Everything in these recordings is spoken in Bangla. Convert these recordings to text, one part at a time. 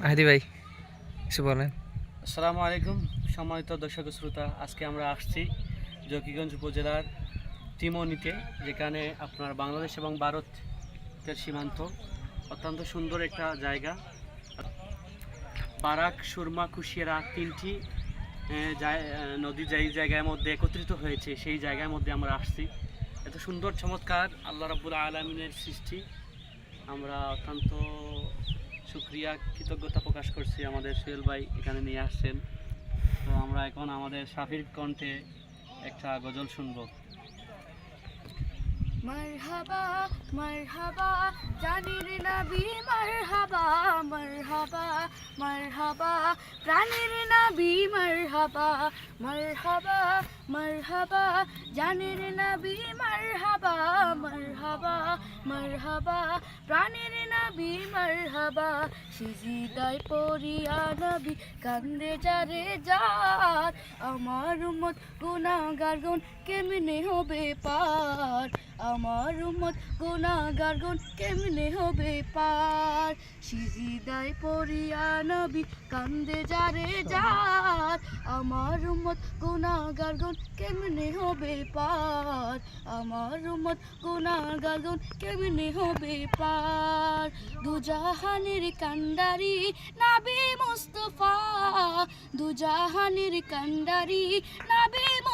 মাহিদি ভাই, কিছু বলেন। আসসালামু আলাইকুম, সম্মানিত দর্শক শ্রোতা, আজকে আমরা আসছি জকিগঞ্জ উপজেলার তিমনিতে, যেখানে আপনার বাংলাদেশ এবং ভারতের সীমান্ত অত্যন্ত সুন্দর একটা জায়গা। বারাক, সুরমা, কুশিয়ারা তিনটি নদী যেই জায়গার মধ্যে একত্রিত হয়েছে, সেই জায়গার মধ্যে আমরা আসছি। এত সুন্দর, চমৎকার, আল্লাহ রাব্বুল আলমিনের সৃষ্টি। আমরা অত্যন্ত শুক্রিয়া কৃতজ্ঞতা প্রকাশ করছি আমাদের সোহেল ভাই এখানে নিয়ে আসছেন। তো আমরা এখন আমাদের সাফির কণ্ঠে একটা গজল শুনব। প্রাণের প্রাণের নবী মারহাবা সিজিদায় পড়িয়া নবী কান্দে যারে যার। আমার মত গুনাগার গুণ কেমনে হবে পার? আমার উম্মত, গুনাহগার গুণ কেমনে হবে পার? সিজিদায় পড়িয়া নবী কান্দে যারে যার। আমার উম্মত, গুনাহগার গুণ কেমনে হবে পার? আমার উম্মত, গুনাহগার গুণ কেমনে হবে পার? দুজাহানের কান্ডারি নাবি মুস্তফা। দুজাহানের কান্ডারি নাবি মুস্তফা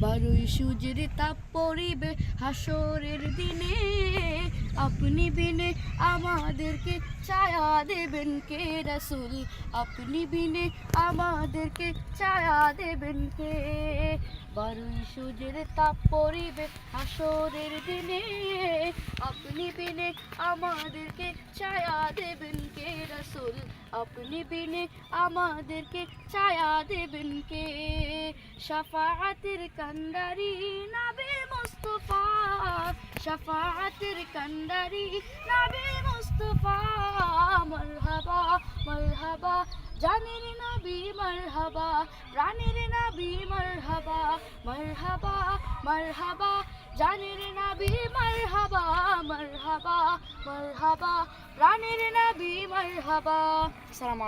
বারোই সূর্যের তাপ পড়িবে হাসরের দিনে। আপনি বিনে আমাদেরকে ছায়া দেবেন কে রাসুল? আপনি বিনে আমাদেরকে ছায়া দেবেন কে? বারোই সূর্যের তাপ পড়িবে হাসরের দিনে। আপনি বিনে আমাদেরকে ছায়া দেবেন কে রসুল? আপনি বিনে আমাদেরকে ছায়া দেবেন কে? শাফাআতের কান্ডারি নাবে মুস্তফা, শাফাআতের কান্ডারি নাবে মুস্তফা, মারহাবা মারহাবা, জানের নবী মারহাবা, প্রাণের নবী মারহাবা মারহাবা মারহাবা, জানের নবী মারহাবা মারহাবা মারহাবা, প্রাণের নবী মারহাবা। আসসালামু